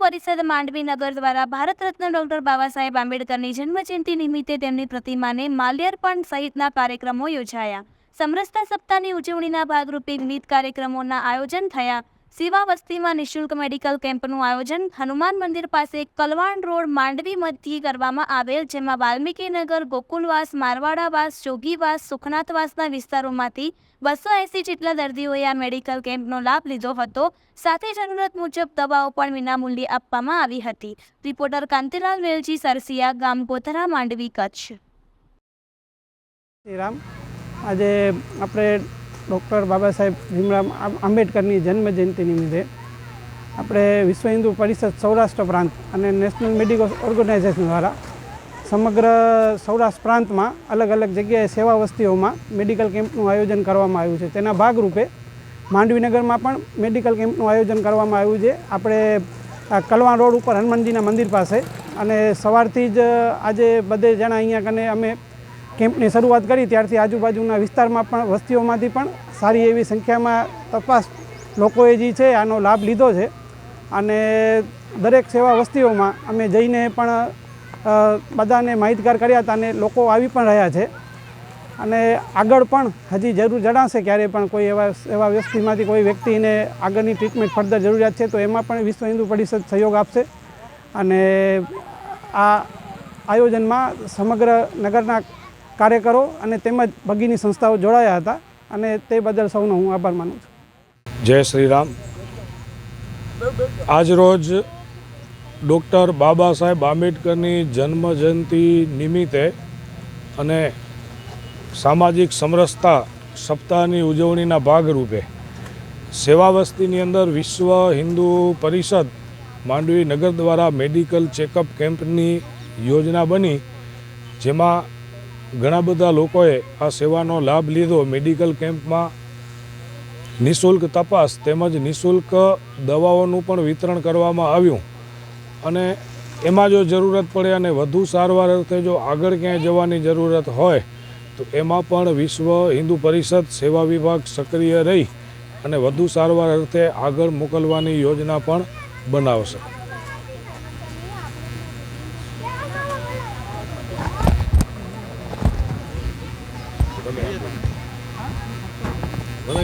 પરિષદ માંડવી નગર દ્વારા ભારત રત્ન ડોક્ટર બાબા સાહેબ આંબેડકરની જન્મજયંતિ નિમિત્તે તેમની પ્રતિમાને માલ્યાર્પણ સહિતના કાર્યક્રમો યોજાયા. સમરસતા સપ્તાહની ઉજવણીના ભાગરૂપે વિવિધ કાર્યક્રમોના આયોજન થયા. સેવા વસ્તીમાં નિઃશુલ્ક મેડિકલ કેમ્પનું આયોજન હનુમાન મંદિર પાસે કલવાણ રોડ માંડવી મધ્યે કરવામાં આવેલ, જેમાં વાલ્મીકીનગર, ગોકુલવાસ, મારવાડાવાસ, જોગીવાસ, સુખનાથવાસના વિસ્તારોમાંથી બસો એંસી જેટલા દર્દીઓએ આ મેડિકલ કેમ્પનો લાભ લીધો હતો. સાથે જરૂરત મુજબ દવાઓ પણ વિનામૂલ્યે આપવામાં આવી હતી. રિપોર્ટર કાંતિલાલ વેલજી સરસિયા ગામ, ગોધરા, માંડવી, કચ્છ. આજે આપણે ડૉક્ટર બાબા સાહેબ ભીમરામ આંબેડકરની જન્મજયંતિ નિમિત્તે આપણે વિશ્વ હિન્દુ પરિષદ સૌરાષ્ટ્ર પ્રાંત અને નેશનલ મેડિકલ ઓર્ગેનાઇઝેશન દ્વારા સમગ્ર સૌરાષ્ટ્ર પ્રાંતમાં અલગ અલગ જગ્યાએ સેવા વસ્તીઓમાં મેડિકલ કેમ્પનું આયોજન કરવામાં આવ્યું છે. તેના ભાગરૂપે માંડવીનગરમાં પણ મેડિકલ કેમ્પનું આયોજન કરવામાં આવ્યું છે. આપણે કલવાણ રોડ ઉપર હનુમાનજીના મંદિર પાસે અને સવારથી જ આજે બધે જણા અહીંયા કને અમે કેમ્પની શરૂઆત કરી, ત્યારથી આજુબાજુના વિસ્તારમાં પણ, વસ્તીઓમાંથી પણ સારી એવી સંખ્યામાં તપાસ લોકોએ જે છે આનો લાભ લીધો છે. અને દરેક સેવા વસ્તીઓમાં અમે જઈને પણ બધાને માહિતગાર કર્યા હતા અને લોકો આવી પણ રહ્યા છે. અને આગળ પણ હજી જરૂર જણાશે ક્યારે પણ કોઈ એવા એવા વ્યક્તિમાંથી કોઈ વ્યક્તિને આગળની ટ્રીટમેન્ટ ફર્ધર જરૂરિયાત છે, તો એમાં પણ વિશ્વ હિન્દુ પરિષદ સહયોગ આપશે. અને આ આયોજનમાં સમગ્ર નગરના કાર્યકરો અને તેમજ ભગીની સંસ્થાઓ જોડાયા હતા અને તે બદલ સૌનો હું આભાર માનું છું. જય શ્રી રામ આજરોજ ડૉક્ટર બાબા સાહેબ આંબેડકરની જન્મજયંતિ નિમિત્તે અને સામાજિક સમરસતા સપ્તાહની ઉજવણીના ભાગરૂપે સેવા વસ્તીની અંદર વિશ્વ હિન્દુ પરિષદ માંડવી નગર દ્વારા મેડિકલ ચેકઅપ કેમ્પની યોજના બની, જેમાં ઘણા બધા લોકોએ આ સેવાનો લાભ લીધો. મેડિકલ કેમ્પમાં નિઃશુલ્ક તપાસ તેમજ નિઃશુલ્ક દવાઓનું પણ વિતરણ કરવામાં આવ્યું. અને એમાં જો જરૂરત પડે અને વધુ સારવાર અર્થે જો આગળ ક્યાંય જવાની જરૂરત હોય, તો એમાં પણ વિશ્વ હિન્દુ પરિષદ સેવા વિભાગ સક્રિય રહી અને વધુ સારવાર અર્થે આગળ મોકલવાની યોજના પણ બનાવશે. Vamos lá,